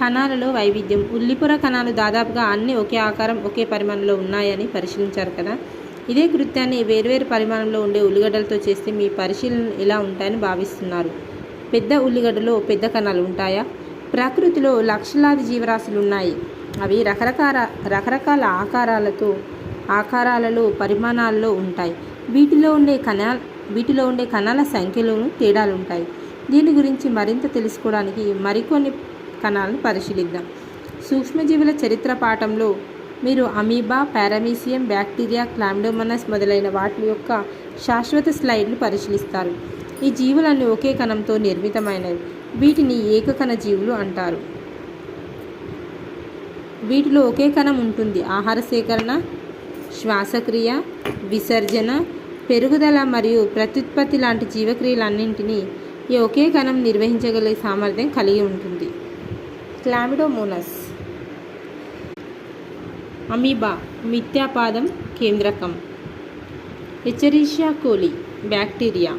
కణాలలో వైవిధ్యం. ఉల్లిపొర కణాలు దాదాపుగా అన్ని ఒకే ఆకారం ఒకే పరిమాణంలో ఉన్నాయని పరిశీలించారు కదా. ఇదే కృత్యాన్ని వేర్వేరు పరిమాణంలో ఉండే ఉల్లిగడ్డలతో చేస్తే మీ పరిశీలన ఎలా ఉంటాయని భావిస్తున్నారు. పెద్ద ఉల్లిగడ్డలో పెద్ద కణాలు ఉంటాయా? ప్రకృతిలో లక్షలాది జీవరాశులు ఉన్నాయి. అవి రకరకాల రకరకాల ఆకారాలతో ఆకారాలలో పరిమాణాల్లో ఉంటాయి. వీటిలో ఉండే కణా వీటిలో ఉండే కణాల సంఖ్యలోనూ తేడాలు ఉంటాయి దీని గురించి మరింత తెలుసుకోవడానికి మరికొన్ని కణాలను పరిశీలిద్దాం. సూక్ష్మజీవుల చరిత్ర పాఠంలో మీరు అమీబా పారామీసియం బ్యాక్టీరియా క్లామ్డోమనస్ మొదలైన వాటి యొక్క శాశ్వత స్లైడ్లు పరిశీలిస్తారు. ఈ జీవులన్నీ ఒకే కణంతో నిర్మితమైనవి. వీటిని ఏకకణ జీవులు అంటారు. వీటిలో ఒకే కణం ఉంటుంది. ఆహార సేకరణ శ్వాసక్రియ విసర్జన పెరుగుదల మరియు ప్రత్యుత్పత్తి లాంటి జీవక్రియలన్నింటినీ ఈ ఒకే కణం నిర్వహించగలిగే సామర్థ్యం కలిగి ఉంటుంది. క్లామిడోమోనస్. అమీబా మిథ్యాపాదం కేంద్రకం. హెచ్చరీషియా కోలి బ్యాక్టీరియా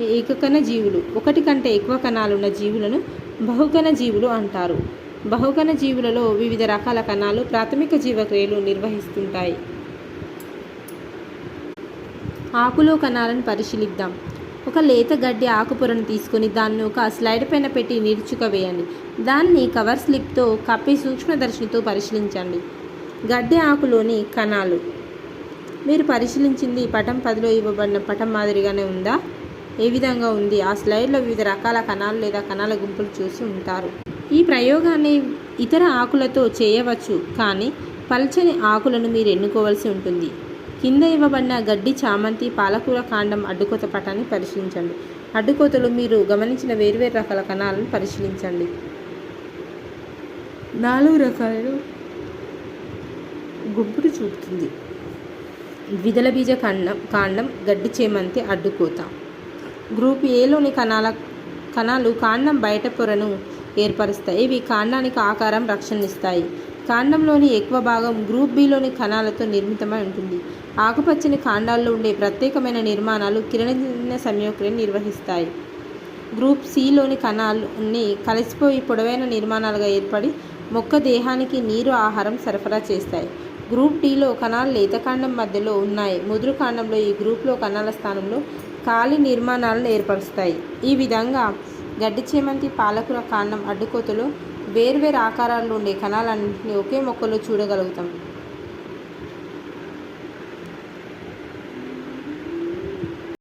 ఏకకణ జీవులు ఒకటి కంటే ఎక్కువ కణాలున్న జీవులను బహుకణ జీవులు అంటారు. బహుకణ జీవులలో వివిధ రకాల కణాలు ప్రాథమిక జీవక్రియలు నిర్వహిస్తుంటాయి. ఆకులో కణాలను పరిశీలిద్దాం. ఒక లేత గడ్డి ఆకుపొరను తీసుకొని దాన్ని ఒక స్లైడ్ పైన పెట్టి నిరుచుక వేయండి. దాన్ని కవర్ స్లిప్తో కప్పి సూక్ష్మదర్శినితో పరిశీలించండి. గడ్డి ఆకులోని కణాలు. మీరు పరిశీలించింది పటం పదిలో ఇవ్వబడిన పటం మాదిరిగానే ఉందా? ఏ విధంగా ఉంది? ఆ స్లైడ్లో వివిధ రకాల కణాలు లేదా కణాల గుంపులు చూసి ఉంటారు. ఈ ప్రయోగాన్ని ఇతర ఆకులతో చేయవచ్చు కానీ పల్చని ఆకులను మీరు ఎన్నుకోవాల్సి ఉంటుంది. కింద ఇవ్వబడిన గడ్డి చామంతి పాలకూర కాండం అడ్డుకోత పటాన్ని పరిశీలించండి. అడ్డుకోతలు మీరు గమనించిన వేర్వేరు రకాల కణాలను పరిశీలించండి. నాలుగు రకాలను గుంపును చూపుతుంది. ద్విదల బీజ కాండం కాండం గడ్డి చేమంతి అడ్డుకోత. గ్రూప్ ఏలోని కణాల కణాలు కాండం బయట పొరను ఏర్పరుస్తాయి. ఇవి కాండానికి ఆకారం రక్షణనిస్తాయి. కాండంలోని ఎక్కువ భాగం గ్రూప్ బిలోని కణాలతో నిర్మితమై ఉంటుంది. ఆకుపచ్చని కాండాల్లో ఉండే ప్రత్యేకమైన నిర్మాణాలు కిరణ సంయోక్రియ నిర్వహిస్తాయి. గ్రూప్ సిలోని కణాలని కలిసిపోయి పొడవైన నిర్మాణాలుగా ఏర్పడి మొక్క దేహానికి నీరు ఆహారం సరఫరా చేస్తాయి. గ్రూప్ డిలో కణాలు లేతకాండం మధ్యలో ఉన్నాయి. ముదురు కాండంలో ఈ గ్రూప్లో కణాల స్థానంలో ఖాళీ నిర్మాణాలను ఏర్పరుస్తాయి. ఈ విధంగా గడ్డి చేమంతి పాలకూర కాండం అడ్డుకోతలో వేర్వేరు ఆకారాల్లో ఉండే కణాలన్నింటినీ ఒకే మొక్కలో చూడగలుగుతాం.